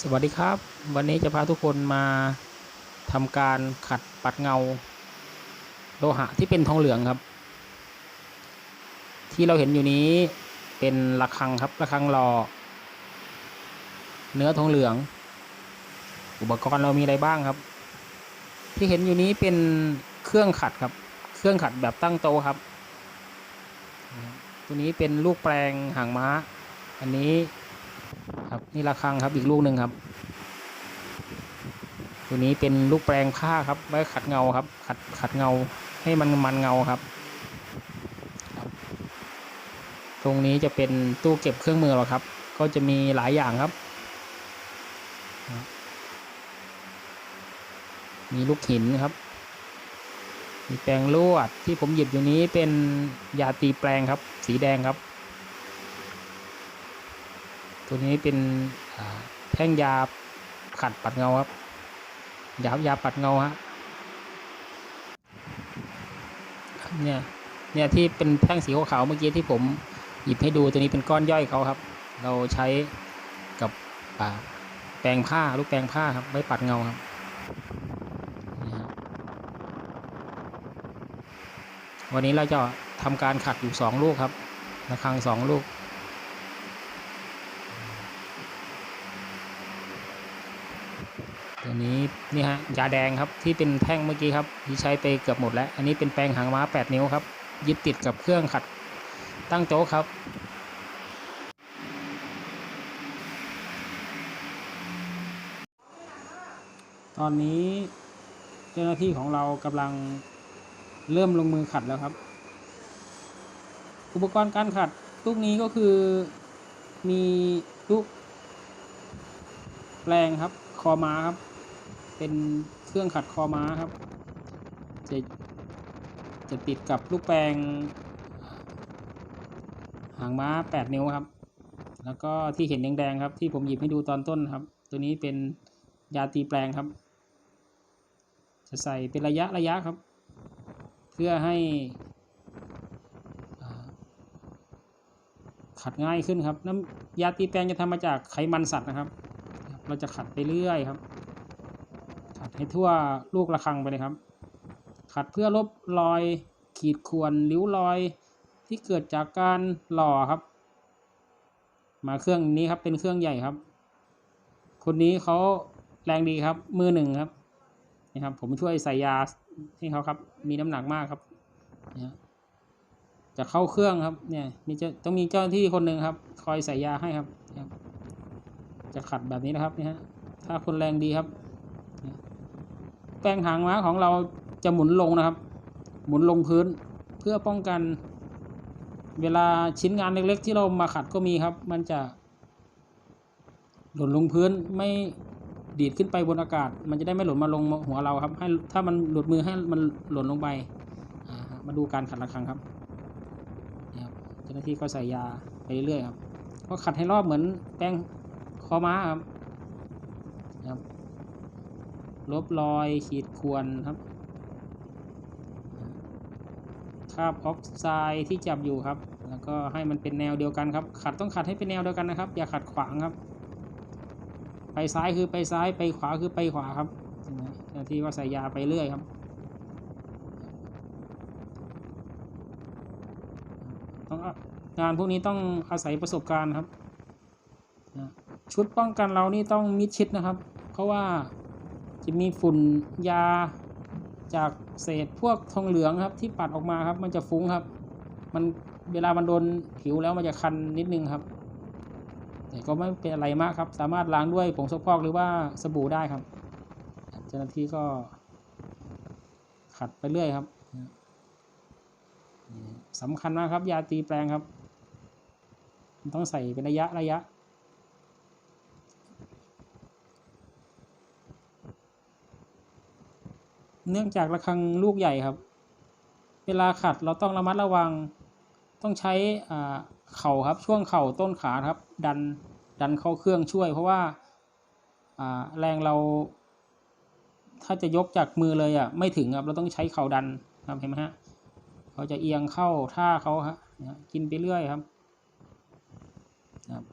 สวัสดีครับ วันนี้จะพาทุกคนมาทำการขัดปัดเงา โลหะที่เป็นทองเหลืองครับ ที่เราเห็นอยู่นี้เป็นระฆังครับระฆังหล่อเนื้อทองเหลือง อุปกรณ์เรามีอะไรบ้างครับ ที่เห็นอยู่นี้เป็นเครื่องขัดครับ เครื่องขัดแบบตั้งโตะครับ ตัวนี้เป็นลูกแปลงหางม้า อันนี้ นี่ระฆังครับอีกลูกหนึ่งครับ ตัวนี้เป็นลูกแปลงผ้าครับไว้ขัดเงาครับ ขัดขัดเงาให้มันมันเงาครับ ตรงนี้จะเป็นตู้เก็บเครื่องมือเราครับ ก็จะมีหลายอย่างครับ มีลูกหินครับมีแปรงลวดที่ผมหยิบอยู่นี้เป็นยาตีแปลงครับ สีแดงครับ ตัวนี้เป็นแท่งยาขัดปัดเงาครับยายาปัดเงาฮะเนี่ยเนี่ยที่เป็นแท่งสีขาวเมื่อกี้ที่ผมหยิบให้ดูตัวนี้เป็นก้อนย่อยเขาครับ เราใช้กับแปรงผ้าลูกแปรงผ้าครับไว้ปัดเงาครับวันนี้เราจะทำการขัดอยู่สองลูกครับระฆังสองลูก ตัวนี้นี่ฮะยาแดงครับที่เป็นแท่งเมื่อกี้ครับที่ใช้ไปเกือบหมดแล้ว อันนี้เป็นแปรงหางม้า 8 นิ้วครับยึดติดกับเครื่องขัดตั้งโจ๊กครับตอนนี้เจ้าหน้าที่ของเรากำลังเริ่มลงมือขัดแล้วครับ อุปกรณ์การขัดลูกนี้ก็คือมีลูกแปลงครับ คอมาครับ เป็นเครื่องขัดคอม้าครับ จะจะติดกับลูกแปลง หางม้า 8 นิ้วครับ แล้วก็ที่เห็นแดงๆครับ ที่ผมหยิบให้ดูตอนต้นครับ ตัวนี้เป็นยาตีแปลงครับ จะใส่เป็นระยะระยะครับ เพื่อให้ขัดง่ายขึ้นครับ น้ำยาตีแปลงจะทำมาจากไขมันสัตว์นะครับ เราจะขัดไปเรื่อยครับ ขัดให้ทั่วลูกระฆังไปเลยครับ ขัดเพื่อลบรอยขีดข่วนริ้วรอยที่เกิดจากการหล่อครับ มาเครื่องนี้ครับเป็นเครื่องใหญ่ครับ คนนี้เขาแรงดีครับ มือหนึ่งครับนี่ครับ ผมช่วยใส่ยาให้เขาครับ มีน้ำหนักมากครับนี่ยจะเข้าเครื่องครับเนี่ยมีจะต้องมีเจ้าหน้าที่คนหนึ่งครับ คอยใส่ยาให้ครับ จะขัดแบบนี้นะครับนี่ฮะถ้าคนแรงดีครับ แปลงหางม้าของเราจะหมุนลงนะครับ หมุนลงพื้นเพื่อป้องกัน เวลาชิ้นงานเล็กๆ ที่เรามาขัดก็มีครับ มันจะหล่นลงพื้นไม่ดีดขึ้นไปบนอากาศ มันจะได้ไม่หล่นมาลงหัวเราครับ ให้ถ้ามันหลุดมือให้มันหล่นลงไปมาดูการขัดระฆังครับเจ้าหน้าที่ก็ใส่ยาไปเรื่อยๆครับก็ขัดให้รอบเหมือนแป้งคอม้าครับ ลบรอยขีดข่วนครับคาบออกไซด์ที่จับอยู่ครับ แล้วก็ให้มันเป็นแนวเดียวกันครับ ขัดต้องขัดให้เป็นแนวเดียวกันนะครับ อย่าขัดขวางครับ ไปซ้ายคือไปซ้าย ไปขวาคือไปขวาครับน้าที่ก็ใส่ยาไปเรื่อยครับ ต้องงานพวกนี้ต้องอาศัยประสบการณ์ครับ ชุดป้องกันเรานี่ต้องมิดชิดนะครับ เพราะว่า จะมีฝุ่นยาจากเศษพวกทองเหลืองครับ ที่ปัดออกมาครับ มันจะฟุ้งครับ มันเวลามันโดนผิวแล้วมันจะคันนิดนึงครับ แต่ก็ไม่เป็นอะไรมากครับ สามารถล้างด้วยผงซักฟอกหรือว่าสบู่ได้ครับ เจ้าหน้าที่ก็ ขัดไปเรื่อยครับสำคัญมากครับ ยาตีแปลงครับมันต้องใส่เป็นระยะระยะ เนื่องจากระฆังลูกใหญ่ครับ เวลาขัดเราต้องระมัดระวัง ต้องใช้เข่าครับช่วงเข่าต้นขาครับ ดันดันเข้าเครื่องช่วย เพราะว่าแรงเรา ถ้าจะยกจากมือเลยอะไม่ถึงครับ เราต้องใช้เข่าดันครับเห็นไหมฮะเขาจะเอียงเข้าท่าเขาฮะกินไปเรื่อยครับครับ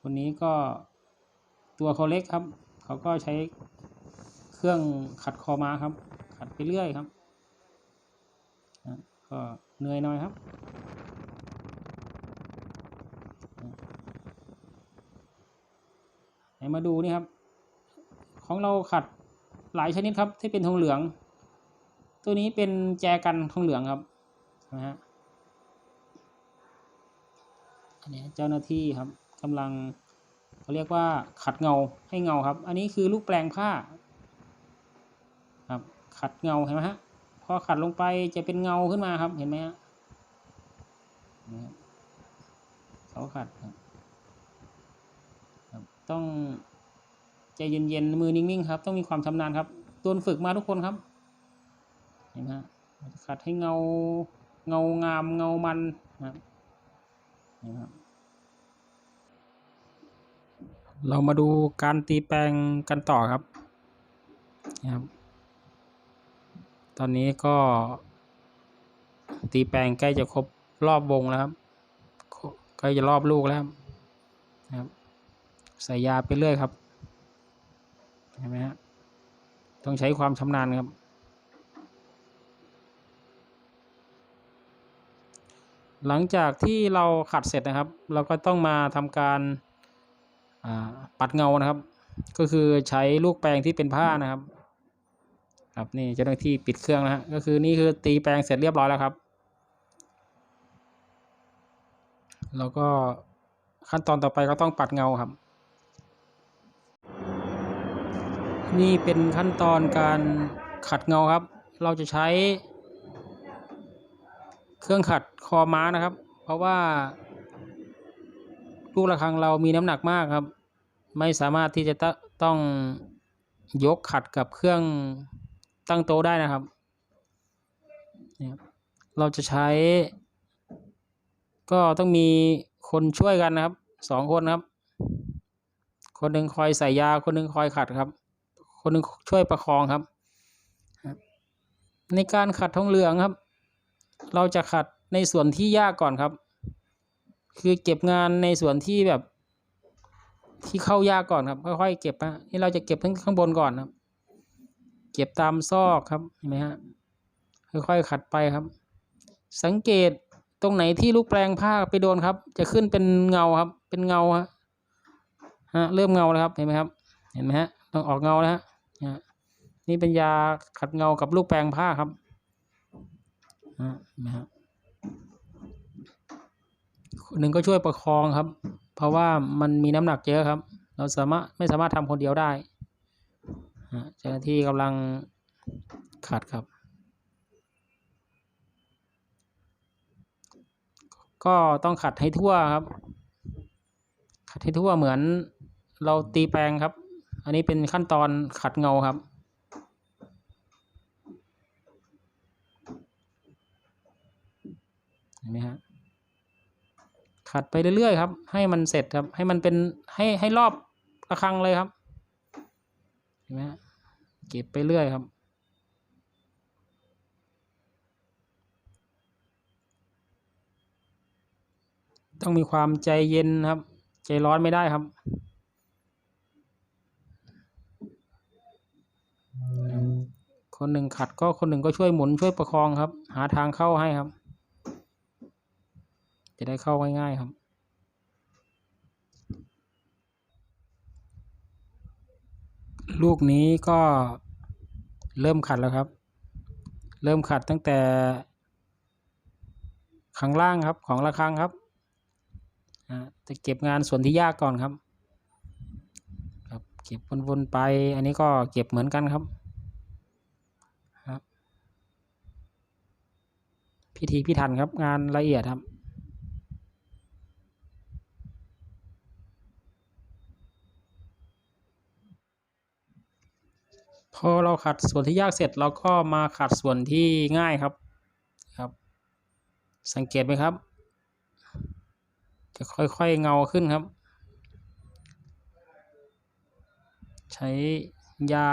คนนี้ก็ตัวเขาเล็กครับ เขาก็ใช้ เครื่องขัดคอมาครับ ขัดไปเรื่อยครับก็เหนื่อยหน่อยครับไหนมาดูนี่ครับ ของเราขัดหลายชนิดครับ ที่เป็นทองเหลือง ตัวนี้เป็นแจกันทองเหลืองครับนะฮะอันนี้เจ้าหน้าที่ครับกำลังเขาเรียกว่าขัดเงาให้เงาครับ อันนี้คือลูกแปลงผ้า ขัดเงาเห็นไหมฮะพอขัดลงไปจะเป็นเงาขึ้นมาครับเห็นไหมฮะเขาขัดครับต้องใจเย็นๆมือนิ่งๆครับ ต้องมีความชำนาญครับตวนฝึกมาทุกคนครับ เห็นไหมฮะขัดให้เงาเงางามเงามันนะครับนี่ครับเรามาดูการตีแปลงกันต่อครับนะครับ อนนี้ก็ตีแปลงใกล้จะครบรอบวงแล้วครับใกล้จะรอบลูกแล้วครับนะครับใส่ยาไปเรื่อยครับเห็นไหมฮะต้องใช้ความชำนาญครับ หลังจากที่เราขัดเสร็จนะครับ เราก็ต้องมาทำการปัดเงานะครับ ก็คือใช้ลูกแปรงที่เป็นผ้านะครับ ครับนี่เจ้าหน้าที่ปิดเครื่องนะฮะก็คือนี่คือตีแปรงเสร็จเรียบร้อยแล้วครับ แล้วก็ขั้นตอนต่อไปก็ต้องปัดเงาครับ นี่เป็นขั้นตอนการขัดเงาครับ เราจะใช้ เครื่องขัดคอม้านะครับ เพราะว่าลูกระฆังเรามีน้ำหนักมากครับ ไม่สามารถที่จะต้องยกขัดกับเครื่อง ตั้งโต๊ะได้นะครับเราจะใช้ ก็ต้องมีคนช่วยกันนะครับสองคนครับ คนหนึ่งคอยใส่ยา คนหนึ่งคอยขัดครับ คนหนึ่งช่วยประคองครับ ในการขัดทองเหลืองครับ เราจะขัดในส่วนที่ยากก่อนครับ คือเก็บงานในส่วนที่แบบที่เข้ายากก่อนครับค่อยๆเก็บนะนี่เราจะเก็บทั้งข้างบนก่อนครับ เก็บตามซอกครับเห็นไหมฮะค่อยๆขัดไปครับ สังเกตตรงไหนที่ลูกแปลงผ้าไปโดนครับ จะขึ้นเป็นเงาครับ เป็นเงาฮะฮะเริ่มเงาแล้วครับเห็นไหมครับ เห็นไหมฮะต้องออกเงาแล้วฮะนี่เป็นยาขัดเงากับลูกแปลงผ้าครับนะฮะคนหนึ่งก็ช่วยประคองครับ เพราะว่ามันมีน้ำหนักเยอะครับ เราสามารถไม่สามารถทำคนเดียวได้ เจ้าหน้าที่กำลังขัดครับ ก็ต้องขัดให้ทั่วครับ ขัดให้ทั่วเหมือนเราตีแปลงครับ อันนี้เป็นขั้นตอนขัดเงาครับเห็นไหมฮะขัดไปเรื่อยๆครับ ให้มันเสร็จครับ ให้มันเป็นให้ให้รอบระฆังเลยครับเห็นไหมฮะ เก็บไปเรื่อยครับต้องมีความใจเย็นครับ ใจร้อนไม่ได้ครับ คนหนึ่งขัดก็คนหนึ่งก็ช่วยหมุนช่วยประคองครับ หาทางเข้าให้ครับ จะได้เข้าง่ายๆครับ ลูกนี้ก็เริ่มขัดแล้วครับ เริ่มขัดตั้งแต่ข้างล่างครับของระฆังครับจะเก็บงานส่วนที่ยากก่อนครับ ครับเก็บวนๆไป อันนี้ก็เก็บเหมือนกันครับครับพิธีพิถันครับงานละเอียดครับ พอเราขัดส่วนที่ยากเสร็จเราก็มาขัดส่วนที่ง่ายครับครับ สังเกตไหมครับ จะค่อยๆเงาขึ้นครับ ใช้ยา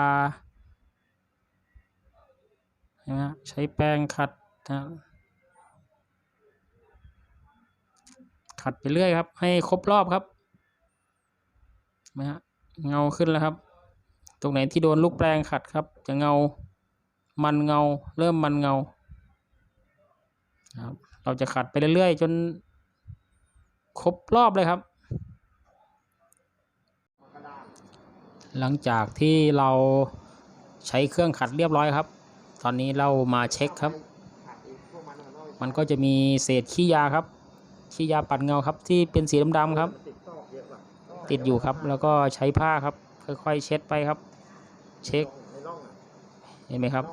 นะใช้แป้งขัดนะขัดไปเรื่อยครับ ให้ครบรอบครับนไหมฮะเงาขึ้นแล้วครับ ตรงไหนที่โดนลูกแปลงขัดครับ จะเงา มันเงา เริ่มมันเงาครับเราจะขัดไปเรื่อยๆ จนครบรอบเลยครับ หลังจากที่เราใช้เครื่องขัดเรียบร้อยครับ ตอนนี้เรามาเช็คครับ มันก็จะมีเศษขี้ยาครับ ขี้ยาปัดเงาครับที่เป็นสีดำๆครับ ติดอยู่ครับ แล้วก็ใช้ผ้าครับ ค่อยๆเช็ดไปครับ เช็คเห็นไหมครับ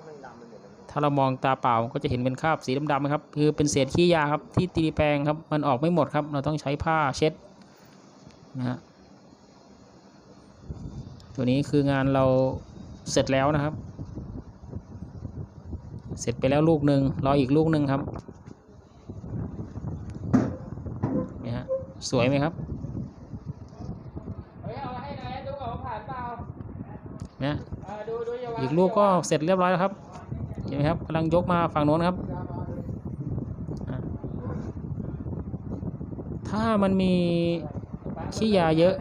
ถ้าเรามองตาเปล่าก็จะเห็นเป็นคราบสีดำๆครับ คือเป็นเศษขี้ยาครับที่ตีแปลงครับ มันออกไม่หมดครับ เราต้องใช้ผ้าเช็ดนะฮะตัวนี้คืองานเราเสร็จแล้วนะครับ เสร็จไปแล้วลูกหนึ่งรออีกลูกหนึ่งครับนี่ฮะสวยไหมครับ เฮ้ยเอาให้นายดูก่อนว่าผ่านเปล่า นะ เออดูดู อีกลูกก็เสร็จเรียบร้อยแล้วครับเห็นไหมครับกำลังยกมาฝั่งโน้นครับถ้ามันมีขี้ยาเยอะ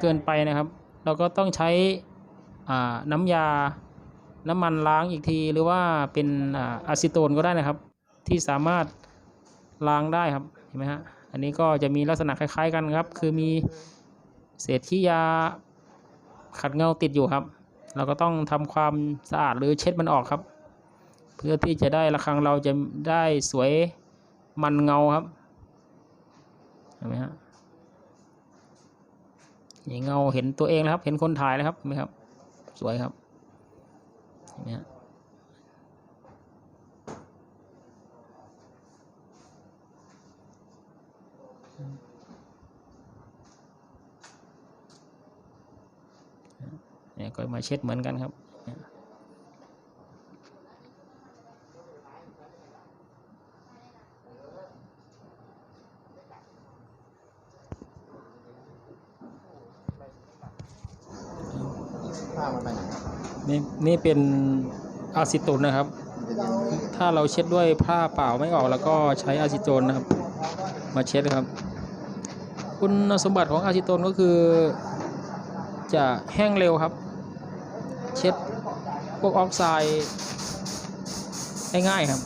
เกินไปนะครับ เราก็ต้องใช้น้ำยาน้ำมันล้างอีกทีหรือว่าเป็นอะซิโตนก็ได้นะครับ ที่สามารถล้างได้ครับเห็นไหมฮะอันนี้ก็จะมีลักษณะคล้าย ๆ กันครับ คือมีเศษขี้ยาขัดเงาติดอยู่ครับ เราก็ต้องทำความสะอาดหรือเช็ดมันออกครับ เพื่อที่จะได้ระฆังเราจะได้สวยมันเงาครับเห็นไหมฮะนี่เงาเห็นตัวเองแล้วครับ เห็นคนถ่ายแล้วครับเห็นไหมครับ สวยครับเห็นไหมฮะ เนี่ยก็มาเช็ดเหมือนกันครับนี่นี่เป็นอะซิโตนนะครับ ถ้าเราเช็ดด้วยผ้าเปล่าไม่ออกแล้วก็ใช้อะซิโตนนะครับ มาเช็ดครับ คุณสมบัติของอะซิโตนก็คือ จะแห้งเร็วครับ เช็ดพวกออกไซด์ได้ง่ายครับ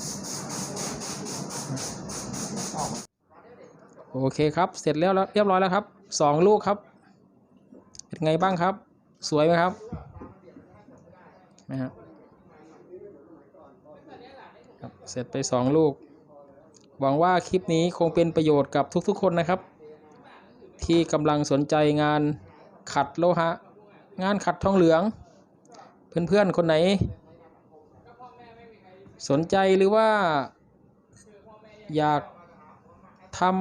โอเคครับ เสร็จแล้วเรียบร้อยแล้วครับสองลูกครับ เป็นไงบ้างครับ สวยไหมครับนะครับเสร็จไปสองลูก หวังว่าคลิปนี้คงเป็นประโยชน์กับทุกๆคนนะครับ ที่กำลังสนใจงานขัดโลหะ งานขัดทองเหลือง เพื่อนๆ คนไหน สนใจหรือว่า อยากทำ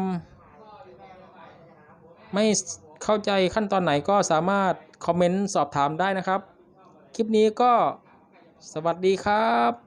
ไม่เข้าใจขั้นตอนไหนก็สามารถ คอมเมนต์ สอบถามได้นะครับ คลิปนี้ก็สวัสดีครับ